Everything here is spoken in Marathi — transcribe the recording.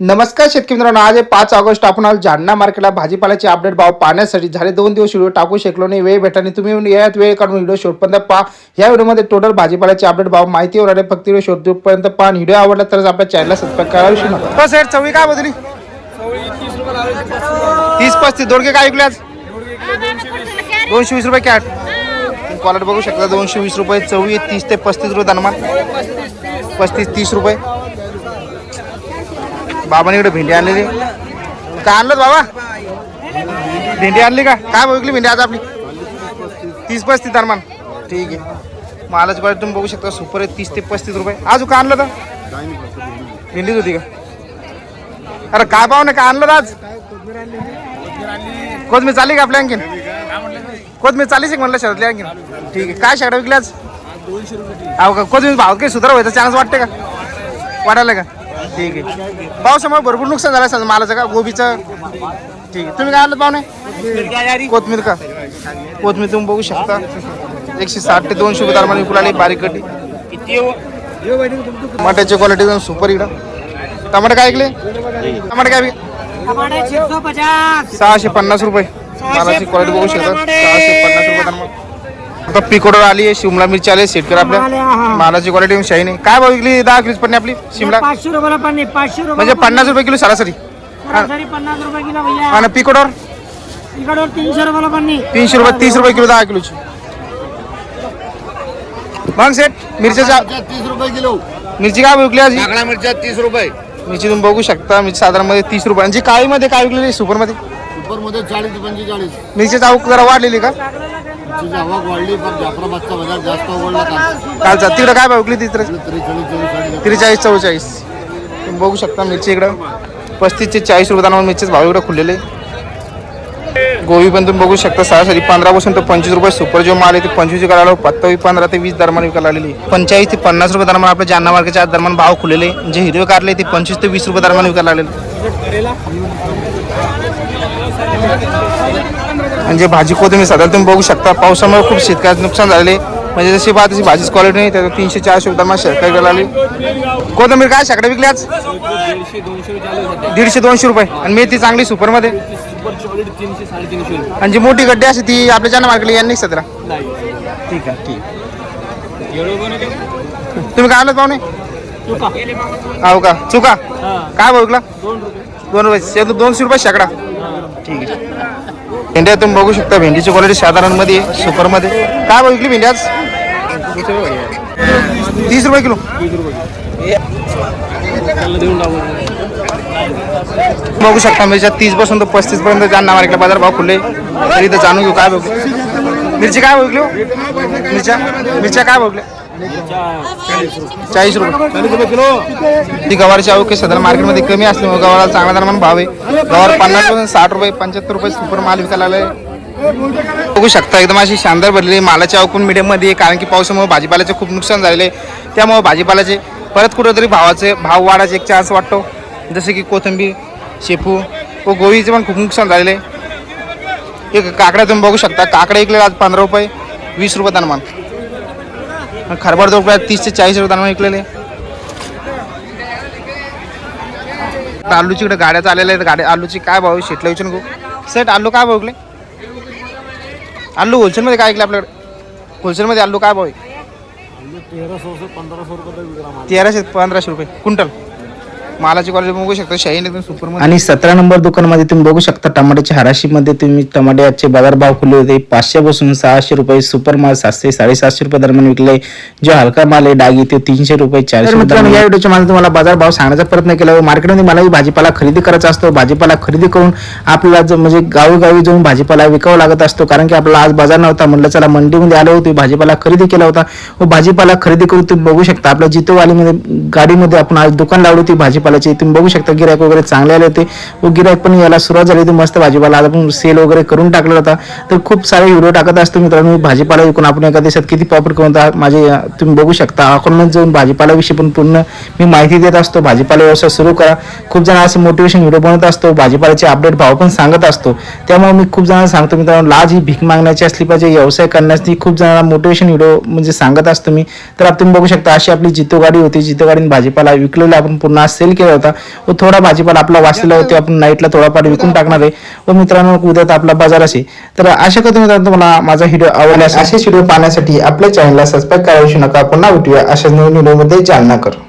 नमस्कार शेतकरी मित्रांनो आज पाच ऑगस्ट. आपण आलो जालना मार्केटला भाजीपाल्याचे अपडेट भाव पाहण्यासाठी झाले दोन दिवस व्हिडिओ टाकू शकलो नाही वेळ भेटा नाही. तुम्ही यात वेळ काढून व्हिडिओ शेवटपर्यंत पहा. या व्हिडिओमध्ये टोटल भाजीपाल्याचे अपडेट भाव माहिती होणार आहे. फक्त व्हिडिओ शेवटपर्यंत पहा व्हिडिओ आवडला तरच आपल्या चॅनलला सबस्क्राईब करायला विसरू नका. चवळी काय बदली तीस पस्तीस दोडके काय ऐकले आज? दोनशे वीस रुपये कॅट क्वालिटी बघू शकता दोनशे वीस रुपये चवळी तीस ते पस्तीस रुपये दनमान पस्तीस तीस रुपये. बाबाने इकडे भेंडी आणलेली. काय आणलं बाबा? भेंडी आणली का? काय बघली भेंडी आज आपली? तीस पस्तीस दरम्यान. ठीक आहे. मालाची क्वालिटी तुम्ही बघू शकता सुपर आहे तीस ते पस्तीस रुपये. अजून काय आणलं तर? भेंडीच होती का? अरे काय पाहू ना काय आणलं तर आज? कोथमीर चालली का आपल्या आणखीन? कोथमीर चालीच एक म्हणलं शहरातली आणखीन. ठीक आहे. काय शेकडा विकली आज? अहो का कोथमीर भाव काही सुधार व्हायचा चान्स वाटते का? वाटायला का? ठीक आहे. पावसामुळे भरपूर नुकसान झालं असेल मालाचं का? गोबीचं? ठीक आहे. तुम्ही काय आणलं पाहुणे? कोथमीर का? कोथमीर तुम्ही बघू शकता. एकशे साठ ते दोनशे रुपये दरम्यान विकू लागली बारीक गड्डी टमाट्याची क्वालिटी एकदम सुपर इकडं. टमाटे काय ऐकले? टमाटे काय सहाशे पन्नास रुपये. मालाची क्वालिटी बघू शकता. सहाशे पन्नास रुपये आता पिकोडर आली आहे शिमला मिरची आली शेतकरी आपल्या. मालाची क्वालिटी शाही नाही काय भाव विकली? दहा किलो पण आपली शिमला? पाचशे रुपयाला पन्ने पाचशे रुपये म्हणजे पन्नास रुपये किलो सरासरी. सरासरी पन्नास रुपये किलो भैया. आणि पिकोडर इकडे तीनशे रुपयाला पन्ने. तीनशे रुपये तीस रुपये किलो दहा किलोची. मग सेट मिरच्या तीस रुपये किलो. मिरची काय विकली आज? मिरच्या तीस रुपये. मिरची तुम्ही बघू शकता मिरची साधारणमध्ये तीस रुपये. आणि जी काळीमध्ये काय विकलेली सुपरमध्ये सुपरमध्ये चाळीस पंचेचाळीस. मिरची चाऊक जरा वाढलेली का? तुझी आवक वाढली पण जाफराबादचा बाजार जास्त उघडला का? कालचा. तिकडं काय भाव विकली तिकडे त्रेचाळीस चोवीस त्रेचाळीस चव्वेचाळीस. तुम्ही बघू शकता मिरची इकडं. पस्तीसचे चाळीस रुपये दरम्यान मिरचीच भाव इकडं खुललेले. गोबी पण तुम्ही बघू शकता सरासरी पंधरापासून तर पंचवीस रुपये सुपर जो माल आहे ते पंचवीस करायला पत्तावी पंधरा ते वीस दरम्यान विकायला आलेली पंचेचाळीस ते पन्नास रुपये दरम्यान आपल्या जालना मार्केटच्या आज दरम्यान भाव खुलेले जे हिरवे काढले ते पंचवीस ते वीस रुपये दरम्यान विकायला आलेले म्हणजे भाजी कोथिंबीर साधारण तुम्ही बघू शकता पावसामुळे खूप शेतकऱ्याचं नुकसान झालेले. म्हणजे जशी पाहा तशी भाजीच क्वालिटी नाही त्याचं तीनशे चारशे रुपये दरम्यान शेतकरी आली कोथिंबीर काय शेकडे विकली आज दीडशे दोनशे रुपये. आणि मेथी चांगली सुपरमध्ये. आणि जी मोठी गड्डी असते ती आपल्या जाना मार्केटला यांनी सध्या ठीक आहे ठीक तुम्ही काय आणलं पाहुणे? हो का? चुका? काय विकला? दोन रुपये. शेत- दोनशे रुपये शेकडा. ठीक आहे. भेंड्या तुम्ही बघू शकता भेंडीची क्वालिटी साधारणमध्ये सुपरमध्ये काय विकली भेंडी आज? तीस रुपये किलो. बघू शकता मिरच्या तीसपासून तर पस्तीस पर्यंत जालना मार्केटला बाजार भाव खुले तरी इथं जाणून घेऊ काय बघू. मिरची काय बघली हो? मिरच्या? मिरच्या काय बघल्या? चाळीस रुपये. चाळीस रुपये किलो ती गवारची आवक सध्या मार्केटमध्ये कमी असल्यामुळे गव्हाला चांगला दरम्यान भाव आहे. गवार पन्नासपासून साठ रुपये पंच्याहत्तर रुपये सुपर माल विकायला लागलाय. बघू शकता एकदम अशी शानदार भरलेली मालाची आवकून मीडियममध्ये कारण की पावसामुळे भाजीपाल्याचे खूप नुकसान झालेले आहे. त्यामुळे भाजीपाल्याचे परत कुठेतरी भावाचे भाव वाढायचे एक चान्स वाटतो. जसे की कोथिंबीर शेपू व गोळीचे पण खूप नुकसान झालेले आहे. एक काकडा तुम्ही बघू शकता. काकडा इकले आज पंधरा रुपये वीस रुपये दरम्यान खरबड रुपये तीस ते चाळीस रुपये दरम्यान विकलेले आलूची इकडे गाड्या चाललेल्या आहेत. गाड्या आलूची काय भाव आहे? शेटला विचारून गो सेट आलू काय भाव विकले? आलू होलसेलमध्ये काय ऐकलं आपल्याकडे? होलसेलमध्ये आलू काय भाव आहे? तेराशे पंधराशे रुपये. क्विंटल. मालाची क्वालिटी बघू शकता. शाहीन एकदम सुपर आणि सतरा नंबर दुकानामध्ये तुम्ही बघू शकता टमाट्याच्या हराशीमध्ये तुम्ही टमाट्याचे बाजार भाव खुले होते. पाचशे पासून सहाशे रुपये सुपर माल सातशे साडेसातशे रुपये दरम्यान विकले. जो हलका माल आहे डागी तो तीनशे रुपये चारशे मित्रांनो या व्हिडिओच्या माझा तुम्हाला बाजार भाव सांगण्याचा प्रयत्न केला. व मार्केटमध्ये मलाही भाजीपाला खरेदी करायचा असतो. भाजीपाला खरेदी करून आपल्याला जो म्हणजे गावोगावी जाऊन भाजीपाला विकावा लागत असतो. कारण की आपल्याला आज बाजार नव्हता. म्हणलं चला मंडीमध्ये आलो होतो. भाजीपाला खरेदी केला होता. व भाजीपाला खरेदी करून तुम्ही बघू शकता. आपल्या जितोवालीमध्ये गाडीमध्ये आपण आज दुकान लावली होती. भाजीपाल्याचे तुम्ही बघू शकता गिरायक वगैरे चांगले आले होते. हो, व गिरायक पण याला सुरुवात झाली होती मस्त भाजीपाला. आता आपण सेल वगैरे करून टाकला होता. तर खूप सारे व्हिडिओ टाकत असतो मित्रांनो भाजीपाला विकून आपण एका दिवसात किती प्रॉफिट करून माझे तुम्ही बघू शकता. अकाउंटमध्ये जाऊन भाजीपाल्याविषयी पण पूर्ण मी माहिती देत असतो. भाजीपाला व्यवसाय सुरू करा. खूप जण असं मोटिवेशन व्हिडिओ बनवत असतो भाजीपाल्याचे अपडेट भाव पण सांगत असतो. त्यामुळे मी खूप जणांना सांगतो मित्रांनो लाज ही भीक मागण्याची असली पाहिजे व्यवसाय करण्याची खूप जणांना मोटिवेशन व्हिडिओ म्हणजे सांगत असतो मी. तर आप- तुम्ही बघू शकता अशी आपली जितो गाडी होती. जितो गाडीने भाजीपाला विकलेला आपण पुन्हा सेल केला होता. व थोडा भाजीपाला आपला वाचलेला होती आपण नाईटला थोडाफार विकून टाकणार आहे. व मित्रांनो उद्या तर आपला बाजार असेल तर अशा करतो मित्रांनो तुम्हाला माझा व्हिडिओ आवडला असेच व्हिडिओ पाहण्यासाठी आपल्या चॅनलला सबस्क्राईब करायची नका. पुन्हा उठूया अशा नवीन व्हिडिओमध्ये चालना कर.